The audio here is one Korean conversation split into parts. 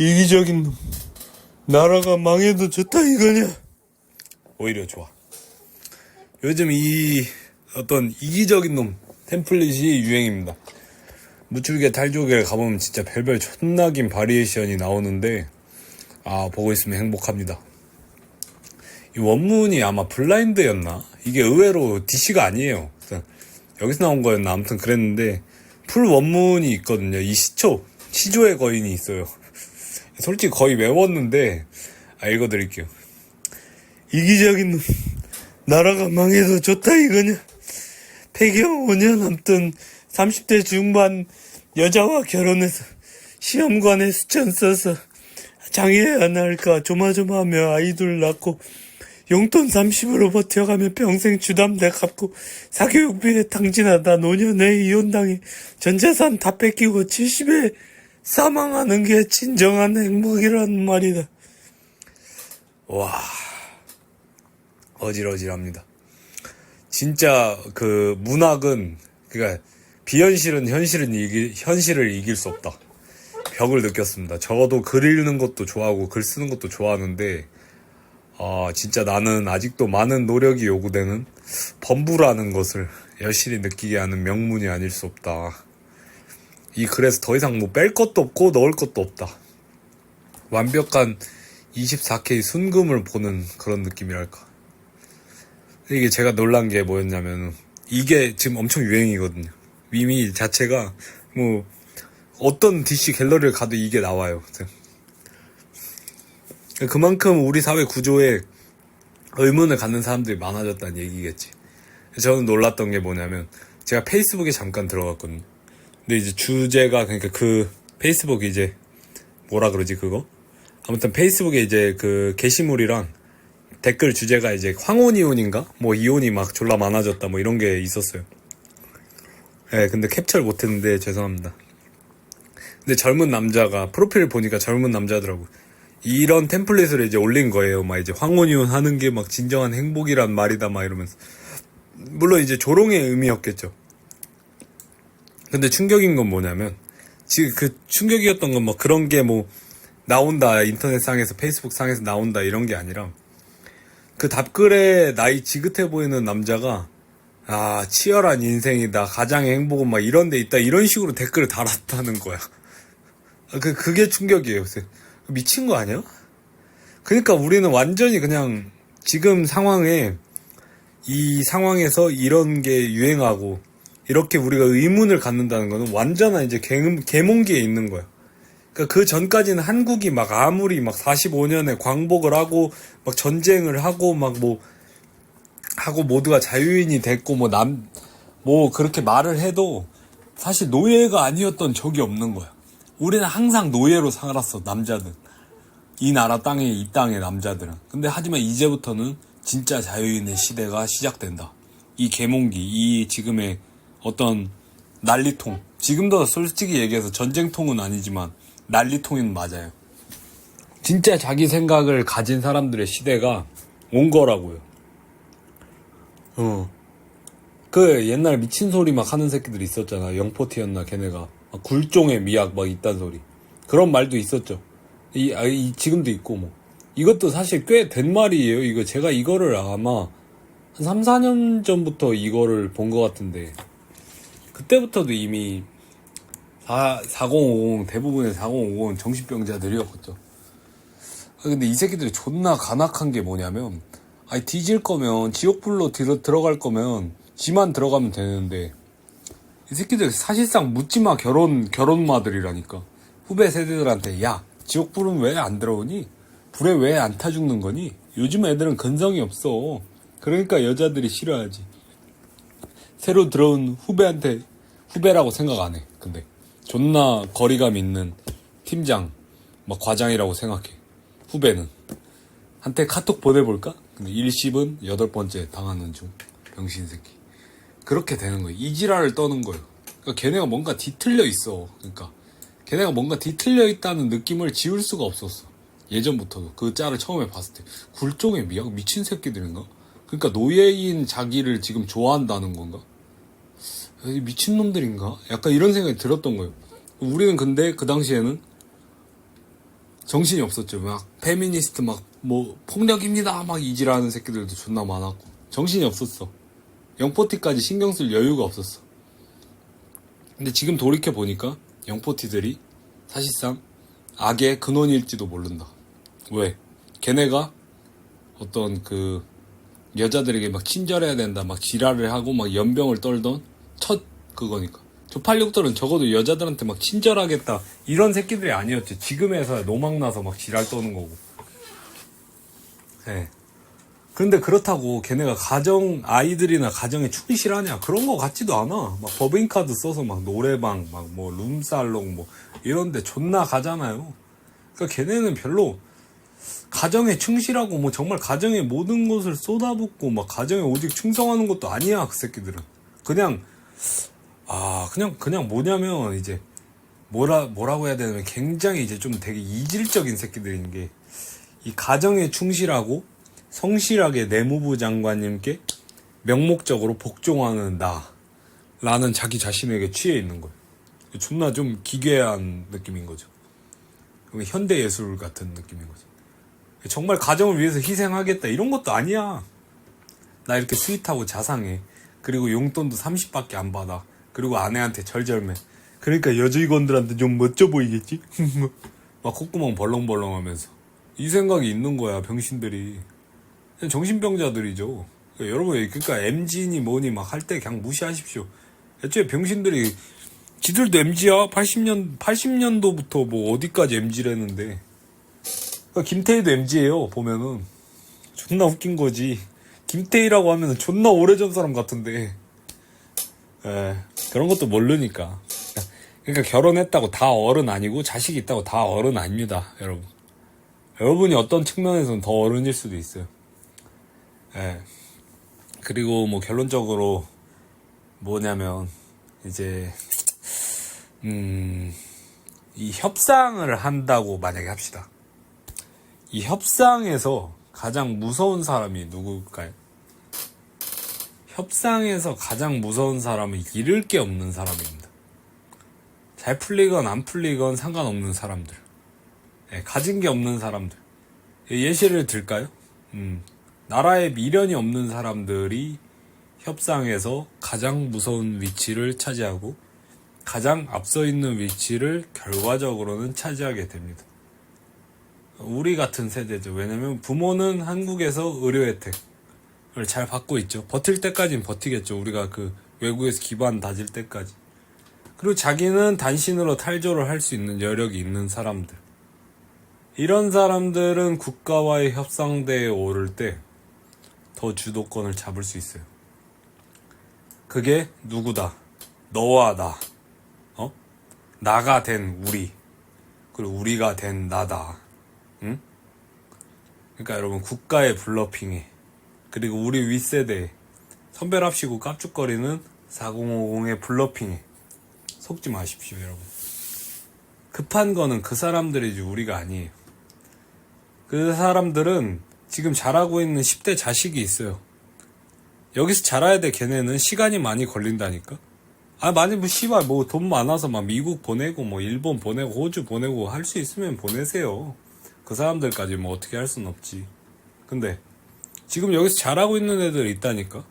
이기적인 놈. 나라가 망해도 좋다 이거냐? 오히려 좋아. 요즘 이 어떤 이기적인 놈 템플릿이 유행입니다. 무출개 탈조개를 가보면 진짜 별별 존나긴 바리에이션이 나오는데 아 보고 있으면 행복합니다. 이 원문이 아마 블라인드였나? 이게 의외로 DC가 아니에요. 여기서 나온 거였나? 아무튼 그랬는데 풀 원문이 있거든요. 이 시초 시조의 거인이 있어요. 솔직히 거의 외웠는데 아, 읽어드릴게요. 이기적인 놈 나라가 망해도 좋다 이거냐? 폐경 5년 남던 30대 중반 여자와 결혼해서 시험관에 수천 써서 장애해야 할까 조마조마하며 아이들 낳고 용돈 30으로 버텨가며 평생 주담대 갚고 사교육비에 탕진하다 노년에 이혼당해 전 재산 다 뺏기고 70에 사망하는 게 진정한 행복이라는 말이다. 와 어질어질합니다. 진짜 그 문학은 그니까 비현실은 현실은 이기, 현실을 이길 수 없다. 벽을 느꼈습니다. 적어도 글 읽는 것도 좋아하고 글 쓰는 것도 좋아하는데 아 진짜 나는 아직도 많은 노력이 요구되는 범부라는 것을 여실히 느끼게 하는 명문이 아닐 수 없다. 이 글에서 더 이상 뭐 뺄 것도 없고 넣을 것도 없다. 완벽한 24K 순금을 보는 그런 느낌이랄까. 이게 제가 놀란 게 뭐였냐면 이게 지금 엄청 유행이거든요. 이미 자체가 뭐 어떤 DC 갤러리를 가도 이게 나와요. 그만큼 우리 사회 구조에 의문을 갖는 사람들이 많아졌다는 얘기겠지. 저는 놀랐던 게 뭐냐면 제가 페이스북에 잠깐 들어갔거든요. 근데 이제 주제가 그러니까 그 페이스북이 이제 뭐라 그러지 그거? 아무튼 페이스북에 이제 그 게시물이랑 댓글 주제가 이제 황혼 이혼인가? 뭐 이혼이 막 졸라 많아졌다 뭐 이런 게 있었어요. 예, 네, 근데 캡처를 못했는데 죄송합니다. 근데 젊은 남자가 프로필 보니까 젊은 남자더라고. 이런 템플릿을 이제 올린 거예요. 막 이제 황혼 이혼 하는 게 막 진정한 행복이란 말이다 막 이러면서. 물론 이제 조롱의 의미였겠죠. 근데 충격인 건 뭐냐면 지금 그 충격이었던 건 뭐 그런 게 뭐 나온다 인터넷 상에서 페이스북 상에서 나온다 이런 게 아니라 그 답글에 나이 지긋해 보이는 남자가 아 치열한 인생이다 가장의 행복은 막 이런 데 있다 이런 식으로 댓글을 달았다는 거야 그 그게 충격이에요 미친 거 아니야? 그러니까 우리는 완전히 그냥 지금 상황에 이 상황에서 이런 게 유행하고 이렇게 우리가 의문을 갖는다는 거는 완전한 이제 개 몽기에 있는 거야. 그러니까 그 전까지는 한국이 막 아무리 막 45년에 광복을 하고 막 전쟁을 하고 막 뭐 하고 모두가 자유인이 됐고 뭐남뭐 그렇게 말을 해도 사실 노예가 아니었던 적이 없는 거야. 우리는 항상 노예로 살았어 남자들. 이 나라 땅에 이 땅의 남자들은. 근데 하지만 이제부터는 진짜 자유인의 시대가 시작된다. 이 개몽기, 이 지금의 어떤 난리통. 지금도 솔직히 얘기해서 전쟁통은 아니지만 난리통은 맞아요. 진짜 자기 생각을 가진 사람들의 시대가 온 거라고요. 어. 그 옛날 미친 소리 막 하는 새끼들 있었잖아. 영포티였나 걔네가. 막 굴종의 미학 막 있단 소리. 그런 말도 있었죠. 이, 아, 이 지금도 있고 뭐. 이것도 사실 꽤 된 말이에요. 이거 제가 이거를 아마 한 3, 4년 전부터 이거를 본 것 같은데 그때부터도 이미 4, 4050 대부분의 4050은 정신병자들이었죠. 아, 근데 이 새끼들이 존나 간악한 게 뭐냐면 아니 뒤질 거면 지옥불로 들어, 들어갈 거면 지만 들어가면 되는데 이 새끼들 사실상 묻지마 결혼 결혼마들이라니까. 후배 세대들한테 야 지옥불은 왜 안 들어오니? 불에 왜 안 타 죽는 거니? 요즘 애들은 근성이 없어. 그러니까 여자들이 싫어하지. 새로 들어온 후배한테 후배라고 생각 안 해. 근데 존나 거리감 있는 팀장, 막 과장이라고 생각해. 후배는 한테 카톡 보내볼까? 근데 일십은 여덟 번째 당하는 중 병신 새끼. 그렇게 되는 거야. 이지랄을 떠는 거예요. 그러니까 걔네가 뭔가 뒤틀려 있어. 그러니까 걔네가 뭔가 뒤틀려 있다는 느낌을 지울 수가 없었어. 예전부터도 그 짤을 처음에 봤을 때 굴종의 미약 미친 새끼들인가? 그러니까 노예인 자기를 지금 좋아한다는 건가? 미친놈들인가? 약간 이런 생각이 들었던 거예요. 우리는 근데 그 당시에는 정신이 없었죠. 막 페미니스트 막 뭐 폭력입니다 막 이지라는 새끼들도 존나 많았고 정신이 없었어. 영포티까지 신경 쓸 여유가 없었어. 근데 지금 돌이켜 보니까 영포티들이 사실상 악의 근원일지도 모른다. 왜? 걔네가 어떤 그 여자들에게 막 친절해야 된다, 막 지랄을 하고 막 연병을 떨던 첫 그거니까. 조팔육들은 적어도 여자들한테 막 친절하겠다 이런 새끼들이 아니었지. 지금에서야 노망 나서 막 지랄 떠는 거고. 예. 근데 그렇다고 걔네가 가정 아이들이나 가정에 충실하냐 그런 거 같지도 않아. 막 법인 카드 써서 막 노래방, 막 뭐 룸살롱 뭐 이런데 존나 가잖아요. 그러니까 걔네는 별로 가정에 충실하고 뭐 정말 가정의 모든 것을 쏟아붓고 막 가정에 오직 충성하는 것도 아니야 그 새끼들은. 그냥 아 그냥 그냥 뭐냐면 이제 뭐라 뭐라고 해야 되냐면 굉장히 이제 좀 되게 이질적인 새끼들인 게 이 가정에 충실하고 성실하게 내무부 장관님께 명목적으로 복종하는 나라는 자기 자신에게 취해 있는 거예요. 존나 좀 기괴한 느낌인 거죠. 현대 예술 같은 느낌인 거죠. 정말 가정을 위해서 희생하겠다 이런 것도 아니야. 나 이렇게 스윗하고 자상해. 그리고 용돈도 30밖에 안 받아. 그리고 아내한테 절절매. 그러니까 여직원들한테 좀 멋져 보이겠지? 막 콧구멍 벌렁벌렁 하면서. 이 생각이 있는 거야, 병신들이. 정신병자들이죠. 그러니까 여러분, 그러니까 MG니 뭐니 막 할 때 그냥 무시하십시오. 애초에 병신들이 지들도 MG야? 80년, 80년도부터 뭐 어디까지 MG라는데. 그러니까 김태희도 MG예요, 보면은. 존나 웃긴 거지. 김태희라고 하면은 존나 오래전 사람 같은데. 에, 그런 것도 모르니까. 그러니까 결혼했다고 다 어른 아니고 자식 있다고 다 어른 아닙니다, 여러분. 여러분이 어떤 측면에서는 더 어른일 수도 있어요. 예. 그리고 뭐 결론적으로 뭐냐면 이제 음, 이 협상을 한다고 만약에 합시다. 이 협상에서 가장 무서운 사람이 누굴까요? 협상에서 가장 무서운 사람은 잃을 게 없는 사람입니다. 잘 풀리건 안 풀리건 상관없는 사람들. 예, 가진 게 없는 사람들. 예시를 들까요? 음, 나라에 미련이 없는 사람들이 협상에서 가장 무서운 위치를 차지하고 가장 앞서 있는 위치를 결과적으로는 차지하게 됩니다. 우리 같은 세대죠. 왜냐면 부모는 한국에서 의료 혜택을 잘 받고 있죠. 버틸 때까지는 버티겠죠. 우리가 그 외국에서 기반 다질 때까지. 그리고 자기는 단신으로 탈조를 할 수 있는 여력이 있는 사람들. 이런 사람들은 국가와의 협상대에 오를 때 더 주도권을 잡을 수 있어요. 그게 누구다? 너와 나. 어? 나가 된 우리. 그리고 우리가 된 나다. 응? 그러니까 여러분 국가의 블러핑에 그리고 우리 윗세대 선별합시고 깝죽거리는 4050의 블러핑에 속지 마십시오 여러분. 급한 거는 그 사람들이지 우리가 아니에요. 그 사람들은 지금 자라고 있는 10대 자식이 있어요. 여기서 자라야 돼 걔네는 시간이 많이 걸린다니까. 아 많이 뭐 씨발 뭐 돈 많아서 막 미국 보내고 뭐 일본 보내고 호주 보내고 할 수 있으면 보내세요. 그 사람들까지 뭐 어떻게 할 순 없지. 근데 지금 여기서 자라고 있는 애들 있다니까.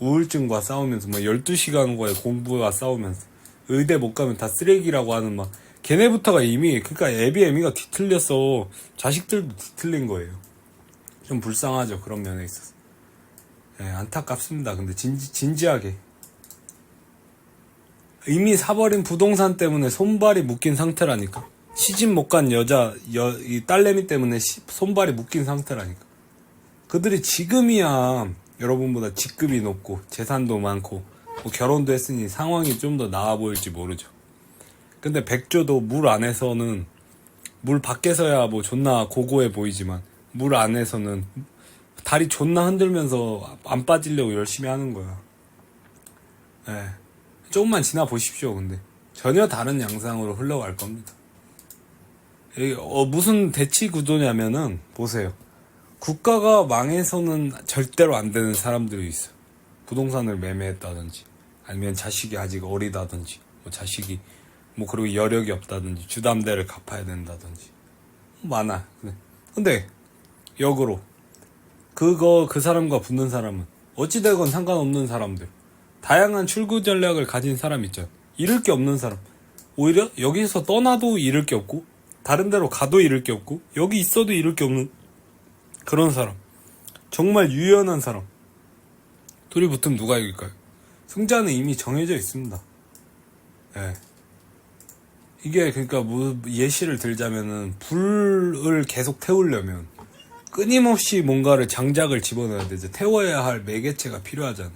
우울증과 싸우면서 뭐 12시간과의 공부와 싸우면서 의대 못 가면 다 쓰레기라고 하는 막 걔네부터가 이미 그러니까 애비 애미가 뒤틀렸어. 자식들도 뒤틀린 거예요. 좀 불쌍하죠 그런 면에 있어서 예, 안타깝습니다 근데 진지, 진지하게 이미 사버린 부동산 때문에 손발이 묶인 상태라니까 시집 못 간 여자 여, 이 딸내미 때문에 시, 손발이 묶인 상태라니까 그들이 지금이야 여러분보다 직급이 높고 재산도 많고 뭐 결혼도 했으니 상황이 좀 더 나아 보일지 모르죠 근데 백조도 물 안에서는 물 밖에서야 뭐 존나 고고해 보이지만 물 안에서는 다리 존나 흔들면서 안 빠지려고 열심히 하는 거야. 예. 조금만 지나 보십시오, 근데. 전혀 다른 양상으로 흘러갈 겁니다. 이, 어, 무슨 대치 구도냐면은, 보세요. 국가가 망해서는 절대로 안 되는 사람들이 있어요. 부동산을 매매했다든지, 아니면 자식이 아직 어리다든지, 뭐 자식이, 뭐 그리고 여력이 없다든지, 주담대를 갚아야 된다든지. 많아. 네. 근데 역으로 그거 그 사람과 붙는 사람은 어찌되건 상관없는 사람들 다양한 출구 전략을 가진 사람 있죠. 잃을 게 없는 사람. 오히려 여기서 떠나도 잃을 게 없고 다른 데로 가도 잃을 게 없고 여기 있어도 잃을 게 없는 그런 사람. 정말 유연한 사람. 둘이 붙으면 누가 이길까요? 승자는 이미 정해져 있습니다. 예. 이게 그러니까 뭐 예시를 들자면은 불을 계속 태우려면 끊임없이 뭔가를 장작을 집어넣어야 되죠. 태워야 할 매개체가 필요하잖아.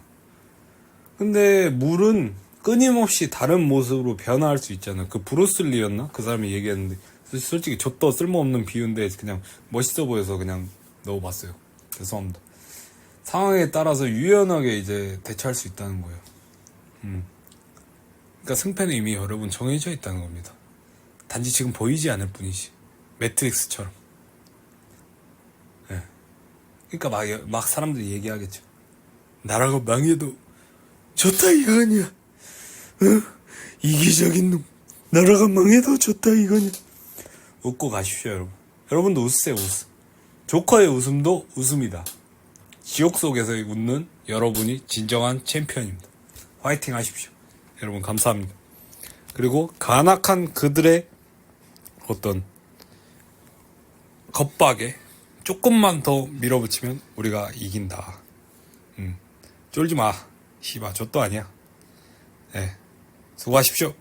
근데 물은 끊임없이 다른 모습으로 변화할 수 있잖아. 그 브루슬리였나? 그 사람이 얘기했는데 솔직히 저도 쓸모없는 비유인데 그냥 멋있어 보여서 그냥 넣어봤어요. 죄송합니다. 상황에 따라서 유연하게 이제 대처할 수 있다는 거예요. 음. 그러니까 승패는 이미 여러분 정해져 있다는 겁니다. 단지 지금 보이지 않을 뿐이지. 매트릭스처럼. 예. 그러니까 막, 막 사람들이 얘기하겠죠. 나라가 망해도 좋다 이거냐. 어? 이기적인 놈. 나라가 망해도 좋다 이거냐. 웃고 가십시오 여러분. 여러분도 웃으세요 웃음. 조커의 웃음도 웃음이다. 지옥 속에서 웃는 여러분이 진정한 챔피언입니다. 화이팅 하십시오. 여러분 감사합니다. 그리고 간악한 그들의 어떤 겁박에 조금만 더 밀어붙이면 우리가 이긴다. 음, 쫄지 마. 씨바, 저도 아니야. 예. 수고하십시오.